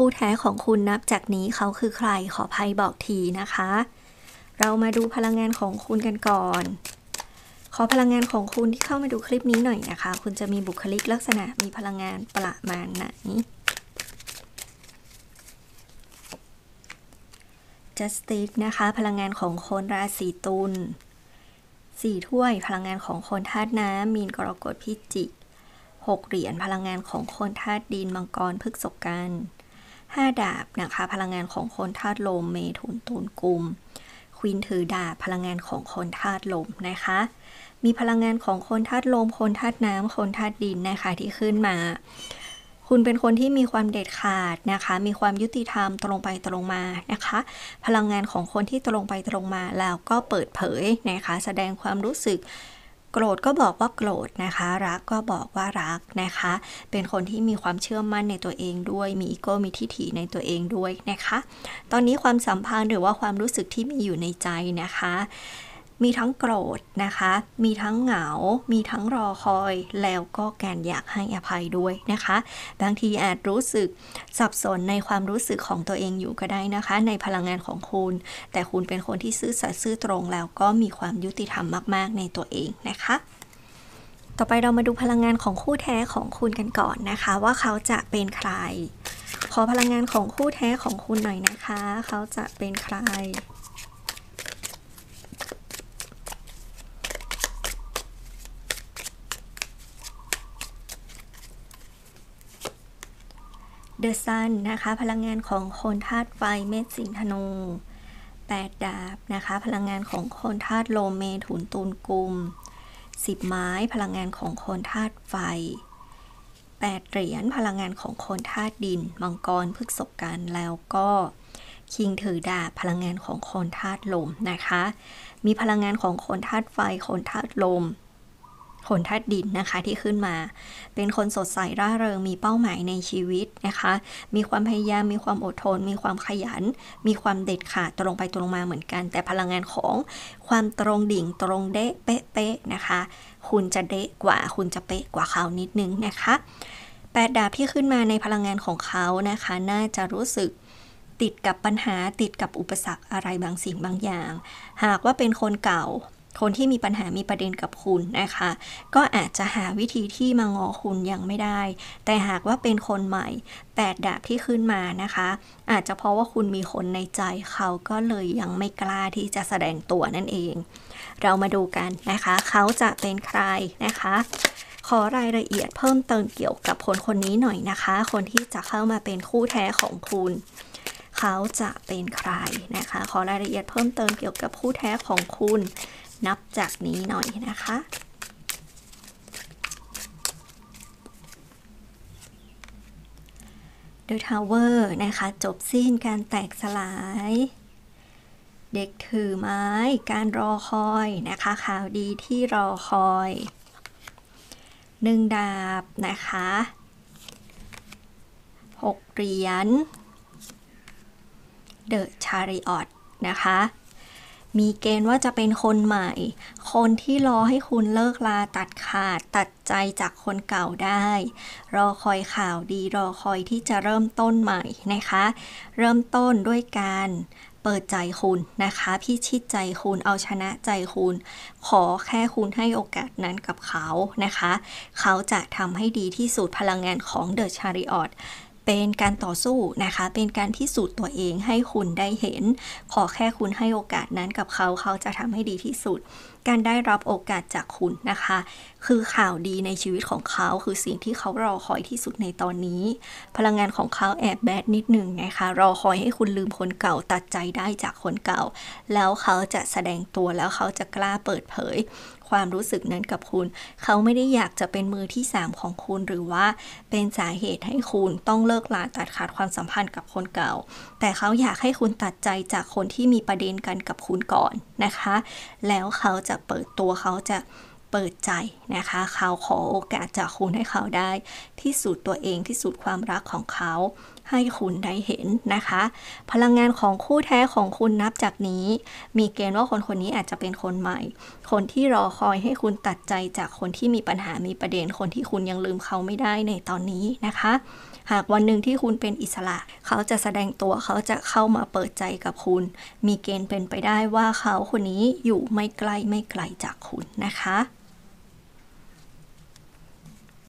คู่แท้ของคุณนับจากนี้เขาคือใครขอภัยบอกทีนะคะ เรามาดูพลังงานของคุณกันก่อน ขอพลังงานของคุณที่เข้ามาดูคลิปนี้หน่อยนะคะ คุณจะมีบุคลิกลักษณะมีพลังงานประมาณไหน Justice นะคะ พลังงานของคนราศีตุลสี่ถ้วยพลังงานของคนธาตุน้ำมีนกรกฎพิจิกหกเหรียญพลังงานของคนธาตุดินมังกรพฤกษกัน ห้าดาบนะคะ พลังงานของคนธาตุลม เมถุนตุลกุมควีนถือดาบพลังงานของคนธาตุลมนะคะ มีพลังงานของคนธาตุลม คนธาตุน้ำคนธาตุดินนะคะที่ขึ้นมา คุณเป็นคนที่มีความเด็ดขาดนะคะ มีความยุติธรรมตรงไปตรงมานะคะ พลังงานของคนที่ตรงไปตรงมาแล้วก็เปิดเผยนะคะ แสดงความรู้สึก โกรธก็บอกว่าโกรธนะคะ รักก็บอกว่ารักนะคะ เป็นคนที่มีความเชื่อมั่นในตัวเองด้วย มีอีโก้มีทิฐิในตัวเองด้วยนะคะ ตอนนี้ความสัมพันธ์หรือว่าความรู้สึกที่มีอยู่ในใจนะคะ มีทั้งโกรธนะคะ มีทั้งเหงา มีทั้งรอคอย แล้วก็การอยากให้อภัยด้วยนะคะ บางทีอาจรู้สึกสับสนในความรู้สึกของตัวเองอยู่ก็ได้นะคะ ในพลังงานของคุณ แต่คุณเป็นคนที่ซื่อสัตย์ซื่อตรงแล้วก็มีความยุติธรรมมาก ๆ ในตัวเองนะคะต่อไปเรามาดูพลังงานของคู่แท้ของคุณกันก่อนนะคะ ว่าเขาจะเป็นใคร ขอพลังงานของคู่แท้ของคุณหน่อยนะคะ เขาจะเป็นใคร The Sun นะคะ พลังงานของคนธาตุไฟเมษสิงธนูแปดดาบนะคะ พลังงานของคนธาตุโลเมถุนตุลกุมสิบไม้พลังงานของคนธาตุไฟแปดเหรียญพลังงานของคนธาตุดิน มังกรพฤกษกันแล้วก็คิงถือดาบพลังงานของคนธาตุลมนะคะ มีพลังงานของคนธาตุไฟคนธาตุลม คนธาตุดินนะคะที่ขึ้นมา เป็นคนสดใสร่าเริงมีเป้าหมายในชีวิตนะคะ มีความพยายามมีความอดทน มีความขยัน มีความเด็ดขาดตรงไปตรงมาเหมือนกัน แต่พลังงานของความตรงดิ่งตรงเดะเป๊ะๆนะคะ คุณจะเดะกว่าคุณจะเป๊ะกว่าเขานิดนึงนะคะแปดดาบที่ขึ้นมาในพลังงานของเขานะคะ น่าจะรู้สึกติดกับปัญหาติดกับอุปสรรคอะไรบางสิ่งบางอย่าง หากว่าเป็นคนเก่า คนที่มีปัญหามีประเด็นกับคุณนะคะ ก็อาจจะหาวิธีที่มางอคุณยังไม่ได้ แต่หากว่าเป็นคนใหม่แปดดาบที่ขึ้นมานะคะ อาจจะเพราะว่าคุณมีคนในใจเขาก็เลยยังไม่กล้าที่จะแสดงตัวนั่นเอง เรามาดูกันนะคะ เขาจะเป็นใครนะคะขอรายละเอียดเพิ่มเติมเกี่ยวกับคนคนนี้หน่อยนะคะ คนที่จะเข้ามาเป็นคู่แท้ของคุณ เขาจะเป็นใครนะคะ ขอรายละเอียดเพิ่มเติมเกี่ยวกับคู่แท้ของคุณ นับจากนี้หน่อยนะคะ The Tower นะคะ จบสิ้นการแตกสลาย เด็กถือไม้ การรอคอยนะคะข่าวดีที่รอคอยหนึ่งดาบนะคะหกเหรียญ The Chariot นะคะ มีเกณฑ์ว่าจะเป็นคนใหม่ คนที่รอให้คุณเลิกลาตัดขาดตัดใจจากคนเก่าได้ รอคอยข่าวดีรอคอยที่จะเริ่มต้นใหม่นะคะ เริ่มต้นด้วยการเปิดใจคุณนะคะพี่ชิดใจคุณเอาชนะใจคุณ ขอแค่คุณให้โอกาสนั้นกับเขานะคะ เขาจะทำให้ดีที่สุดพลังงานของเดอะชาริออต เป็นการต่อสู้นะคะ เป็นการพิสูจน์ตัวเองให้คุณได้เห็น ขอแค่คุณให้โอกาสนั้นกับเขาเขาจะทำให้ดีที่สุด การได้รับโอกาสจากคุณนะคะ คือข่าวดีในชีวิตของเขาคือสิ่งที่เขารอคอยที่สุดในตอนนี้ พลังงานของเขาแอบแบดนิดหนึ่งนะคะรอคอยให้คุณลืมคนเก่าตัดใจได้จากคนเก่า แล้วเขาจะแสดงตัวแล้วเขาจะกล้าเปิดเผย ความรู้สึกนั้นกับคุณ เขาไม่ได้อยากจะเป็นมือที่ 3 ของคุณหรือว่าเป็นสาเหตุให้คุณต้องเลิกลาตัดขาดความสัมพันธ์กับคนเก่า แต่เขาอยากให้คุณตัดใจจากคนที่มีประเด็นกันกับคุณก่อนนะคะ แล้วเขาจะเปิดตัวเขาจะเปิดใจนะคะเขาขอโอกาสจากคุณให้เขาได้ที่สุดตัวเองที่สุดความรักของเขา ให้คุณได้เห็นนะคะ พลังงานของคู่แท้ของคุณนับจากนี้ มีเกณฑ์ว่าคนคนนี้อาจจะเป็นคนใหม่ คนที่รอคอยให้คุณตัดใจจากคนที่มีปัญหามีประเด็นคนที่คุณยังลืมเขาไม่ได้ในตอนนี้นะคะ หากวันหนึ่งที่คุณเป็นอิสระ เขาจะแสดงตัวเขาจะเข้ามาเปิดใจกับคุณ มีเกณฑ์เป็นไปได้ว่าเขาคนนี้อยู่ไม่ไกลไม่ไกลจากคุณนะคะ